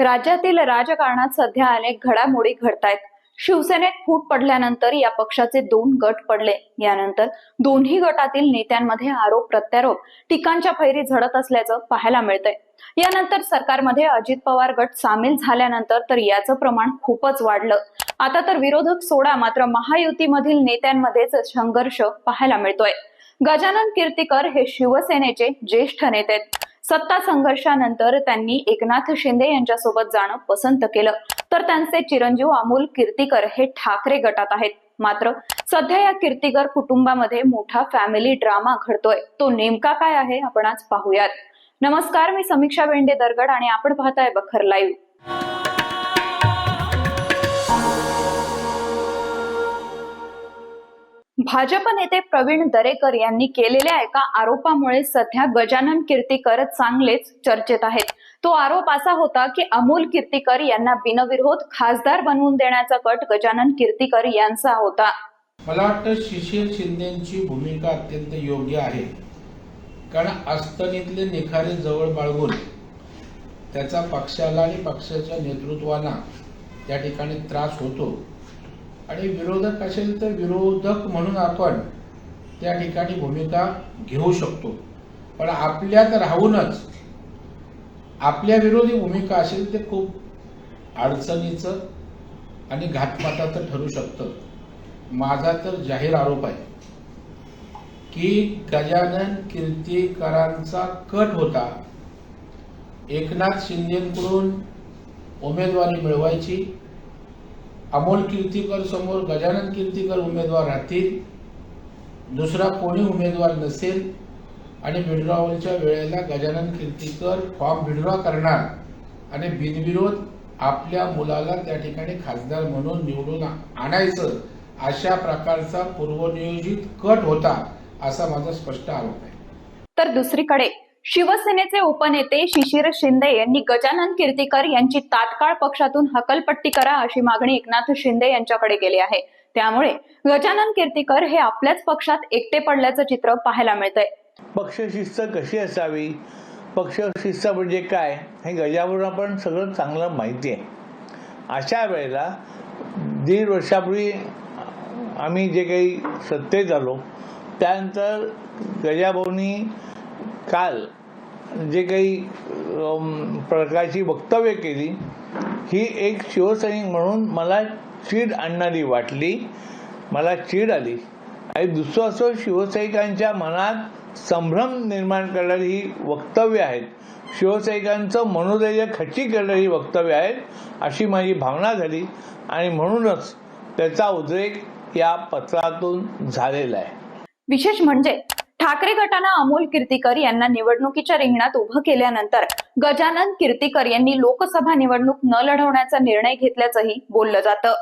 राज्यातील राजकारणात सध्या अनेक घडामोडी घडतायत. शिवसेनेत फूट पडल्यानंतर या पक्षाचे दोन गट पडले. यानंतर दोन्ही गटातील नेत्यांमध्ये आरोप प्रत्यारोप टीकांच्या फैरी झडत असल्याचं पाहायला मिळतंय. यानंतर सरकारमध्ये अजित पवार गट सामील झाल्यानंतर तर याचं प्रमाण खूपच वाढलं. आता तर विरोधक सोडा मात्र महायुतीमधील नेत्यांमध्येच संघर्ष पाहायला मिळतोय. गजानन कीर्तीकर हे शिवसेनेचे ज्येष्ठ नेते आहेत. सत्ता संघर्षानंतर त्यांनी एकनाथ शिंदे यांच्यासोबत जाणं पसंत केलं. तर त्यांचे चिरंजीव अमोल कीर्तीकर हे ठाकरे गटात आहेत. मात्र सध्या या कीर्तीकर कुटुंबामध्ये मोठा फॅमिली ड्रामा घडतोय. तो नेमका काय आहे? आपण आज पाहूयात. नमस्कार मी समीक्षा वेंडे दरगड आणि आपण पाहताय बखर लाईव्ह भाजप नेते प्रवीण दरेकर यांनी केलेल्या एका आरोपामुळे सध्या गजानन कीर्तीकर चांगलेच चर्चेत आहेत. तो आरोप असा होता की अमोल कीर्तीकर यांना बिनविरोध खासदार बनवून देण्याचा कट गजानन कीर्तीकर यांचा होता. मला वाटतं शिशिर शिंदेची भूमिका अत्यंत योग्य आहे. कारण अस्तनीतले निखारे जवळ बाळगून त्याचा पक्षाला आणि पक्षाच्या नेतृत्वाला त्या ठिकाणी त्रास होतो. आणि विरोधक असेल तर विरोधक म्हणून आपण त्या ठिकाणी भूमिका घेऊ शकतो. पण आपल्यात राहूनच आपल्या विरोधी भूमिका असेल ते खूप अडचणीचं आणि घातपाताचं ठरू शकतं. माझा तर जाहीर आरोप आहे की गजानन कीर्तीकरांचा कट होता. एकनाथ शिंदेकडून उमेदवारी मिळवायची अमोल कीर्तीकर समोर गजानन कीर्तीकर उमेदवार राहतील. दुसरा कोणी उमेदवार नसेल. आणि विड्रॉवलच्या वेळेला गजानन कीर्तीकर फॉर्म विड्रॉ करणार. आणि बिनविरोध आपल्या मुलाला त्या ठिकाणी खासदार म्हणून निवडून आणायचं अशा प्रकारचा पूर्वनियोजित कट होता असा माझा स्पष्ट आरोप आहे. तर दुसरीकडे शिवसेनेचे उपनेते शिशिर शिंदे यांनी गजानन कीर्तीकर यांची तात्काळ पक्षातून हकलपट्टी करा अशी मागणी एकनाथ शिंदे यांच्याकडे केली आहे. त्यामुळे गजानन कीर्तीकर हे आपल्याच पक्षात एकटे पडल्याचं चित्र पाहायला मिळतंय. पक्षशिस्त कशी असावी? पक्षशिस्त म्हणजे काय? हे गजावरून आपण सगळं चांगलं माहिती आहे अशा वेळेला दीड वर्षापूर्वी आम्ही जे काही सत्तेत आलो त्यानंतर गजाभाऊनी काल जे काही प्रकारची वक्तव्य केली ही एक शिवसैनिक म्हणून मला चीड आणणारी वाटली. मला चीड आली. आणि दुसरं असं शिवसैनिकांच्या मनात संभ्रम निर्माण करणारी ही वक्तव्य आहेत. शिवसैनिकांचं मनोधैर्य खच्ची करणारी वक्तव्य आहेत अशी माझी भावना झाली. आणि म्हणूनच त्याचा उद्रेक या पत्रातून झालेला आहे. विशेष म्हणजे ठाकरे गटानं अमोल कीर्तीकर यांना निवडणुकीच्या रिंगणात उभं केल्यानंतर गजानन कीर्तीकर यांनी लोकसभा निवडणूक न लढवण्याचा निर्णय घेतल्याचंही बोललं जातं.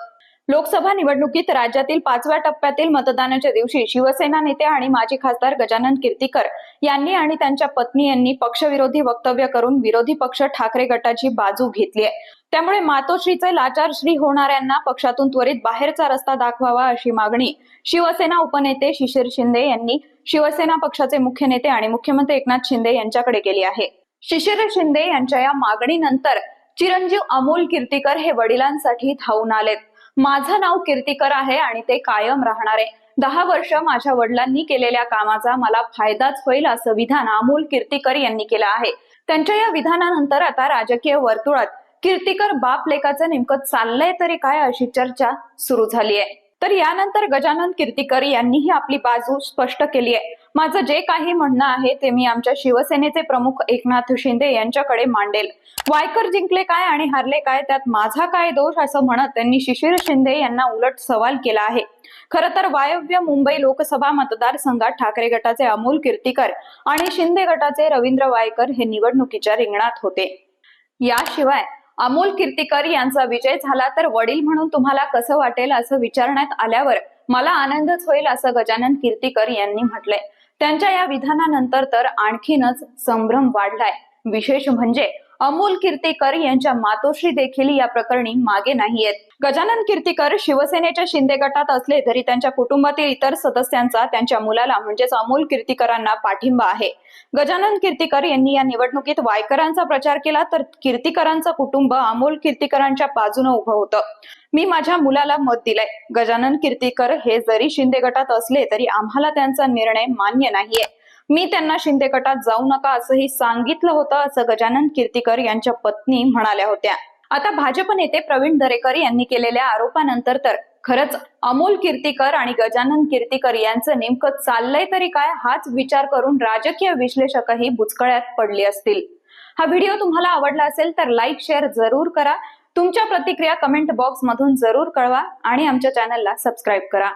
लोकसभा निवडणुकीत राज्यातील पाचव्या टप्प्यातील मतदानाच्या दिवशी शिवसेना नेते आणि माजी खासदार गजानन कीर्तीकर यांनी आणि त्यांच्या पत्नी यांनी पक्षविरोधी वक्तव्य करून विरोधी पक्ष ठाकरे गटाची बाजू घेतली आहे. त्यामुळे मातोश्रीचे लाचार श्री होणाऱ्यांना पक्षातून त्वरित बाहेरचा रस्ता दाखवावा अशी मागणी शिवसेना उपनेते शिशिर शिंदे यांनी शिवसेना पक्षाचे मुख्य नेते आणि मुख्यमंत्री एकनाथ शिंदे यांच्याकडे केली आहे. शिशिर शिंदे यांच्या या मागणीनंतर चिरंजीव अमोल कीर्तीकर हे वडिलांसाठी धावून आलेत. माझं नाव कीर्तीकर आहे आणि ते कायम राहणार. आहे दहा वर्ष माझ्या वडिलांनी केलेल्या कामाचा मला फायदाच होईल असं विधान अमोल कीर्तीकर यांनी केलं आहे. त्यांच्या या विधानानंतर आता राजकीय वर्तुळात कीर्तीकर बाप लेखाचं नेमकं चाललंय तरी काय अशी चर्चा सुरू झाली आहे तर यानंतर गजानन कीर्तीकर यांनीही आपली बाजू स्पष्ट केली आहे. माझं जे काही म्हणणं आहे ते मी आमच्या शिवसेनेचे प्रमुख एकनाथ शिंदे यांच्याकडे मांडेल. वायकर जिंकले काय आणि हारले काय त्यात माझा काय दोष असं म्हणत त्यांनी शिशिर शिंदे यांना उलट सवाल केला आहे. खरं तर वायव्य मुंबई लोकसभा मतदारसंघात ठाकरे गटाचे अमोल कीर्तीकर आणि शिंदे गटाचे रवींद्र वायकर हे निवडणुकीच्या रिंगणात होते. याशिवाय अमोल कीर्तीकर यांचा विजय झाला तर वडील म्हणून तुम्हाला कसं वाटेल असं विचारण्यात आल्यावर मला आनंदच होईल असं गजानन कीर्तीकर यांनी म्हटलंय. त्यांच्या या विधानानंतर तर आणखीनच संभ्रम वाढलाय. विशेष म्हणजे अमोल कीर्तीकर यांच्या मातोश्री देखील या प्रकरणी मागे नाहीयेत गजानन कीर्तीकर शिवसेनेच्या शिंदे गटात असले तरी त्यांच्या कुटुंबातील इतर सदस्यांचा त्यांच्या मुलाला म्हणजेच अमोल कीर्तीकरांना पाठिंबा आहे. गजानन कीर्तीकर यांनी या निवडणुकीत वायकरांचा प्रचार केला तर कीर्तीकरांचं कुटुंब अमोल कीर्तीकरांच्या बाजूने उभं होतं. मी माझ्या मुलाला मत दिलंय. गजानन कीर्तीकर हे जरी शिंदे गटात असले तरी आम्हाला त्यांचा निर्णय मान्य नाहीये. मी त्यांना शिंदे गटात जाऊ नका असंही सांगितलं होतं असं गजानन कीर्तीकर यांच्या पत्नी म्हणाल्या होत्या. आता भाजप नेते प्रवीण दरेकर यांनी केलेल्या आरोपानंतर तर खरंच अमोल कीर्तीकर आणि गजानन कीर्तीकर यांचं नेमकं चाललंय तरी काय हाच विचार करून राजकीय विश्लेषकही बुचकळ्यात पडले असतील. हा व्हिडिओ तुम्हाला आवडला असेल तर लाईक शेअर जरूर करा. तुमच्या प्रतिक्रिया कमेंट बॉक्स मधून जरूर कळवा आणि आमच्या चॅनलला सबस्क्राईब करा.